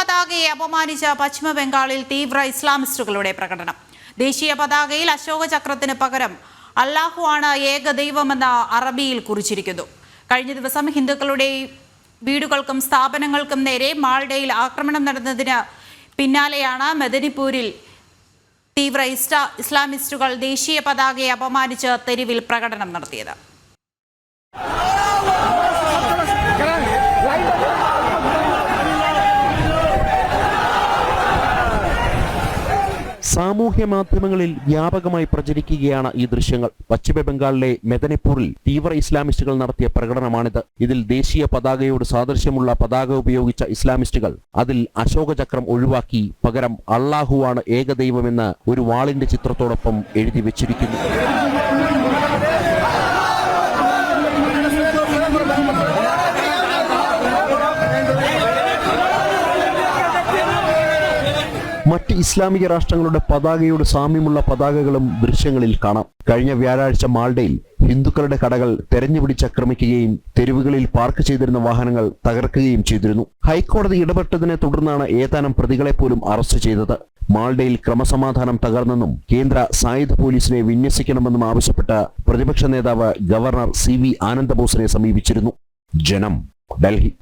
പതാകയെ അപമാനിച്ച പശ്ചിമ ബംഗാളിൽ തീവ്ര ഇസ്ലാമിസ്റ്റുകളുടെ പ്രകടനം. ദേശീയ പതാകയിൽ അശോക ചക്രത്തിന് പകരം അള്ളാഹു ആണ് ഏക ദൈവമെന്ന അറബിയിൽ കുറിച്ചിരിക്കുന്നു. കഴിഞ്ഞ ദിവസം ഹിന്ദുക്കളുടെ വീടുകൾക്കും സ്ഥാപനങ്ങൾക്കും നേരെ മാൾഡയിൽ ആക്രമണം നടന്നതിന് പിന്നാലെയാണ് മെദനിപ്പൂരിൽ തീവ്ര ഇസ്ലാ ഇസ്ലാമിസ്റ്റുകൾ ദേശീയ പതാകയെ അപമാനിച്ച് തെരുവിൽ പ്രകടനം നടത്തിയത്. സാമൂഹ്യ മാധ്യമങ്ങളിൽ വ്യാപകമായി പ്രചരിക്കുകയാണ് ഈ ദൃശ്യങ്ങൾ. പശ്ചിമ ബംഗാളിലെ മെദനിപ്പൂരിൽ തീവ്ര ഇസ്ലാമിസ്റ്റുകൾ നടത്തിയ പ്രകടനമാണിത്. ഇതിൽ ദേശീയ പതാകയോട് സാദൃശ്യമുള്ള പതാക ഉപയോഗിച്ച ഇസ്ലാമിസ്റ്റുകൾ അതിൽ അശോകചക്രം ഒഴിവാക്കി പകരം അള്ളാഹുവാണ് ഏകദൈവമെന്ന് ഒരു വാളിന്റെ ചിത്രത്തോടൊപ്പം എഴുതി വെച്ചിരിക്കുന്നു. മറ്റ് ഇസ്ലാമിക രാഷ്ട്രങ്ങളുടെ പതാകയോട് സാമ്യമുള്ള പതാകകളും ദൃശ്യങ്ങളിൽ കാണാം. കഴിഞ്ഞ വ്യാഴാഴ്ച മാൾഡയിൽ ഹിന്ദുക്കളുടെ കടകൾ തെരഞ്ഞുപിടിച്ച് തെരുവുകളിൽ പാർക്ക് ചെയ്തിരുന്ന വാഹനങ്ങൾ തകർക്കുകയും ചെയ്തിരുന്നു. ഹൈക്കോടതി ഇടപെട്ടതിനെ തുടർന്നാണ് ഏതാനും പ്രതികളെ പോലും അറസ്റ്റ് ചെയ്തത്. മാൾഡയിൽ ക്രമസമാധാനം തകർന്നെന്നും കേന്ദ്ര സായുധ പോലീസിനെ വിന്യസിക്കണമെന്നും ആവശ്യപ്പെട്ട പ്രതിപക്ഷ നേതാവ് ഗവർണർ സി വി ആനന്ദബോസിനെ സമീപിച്ചിരുന്നു. ജനം ഡൽഹി.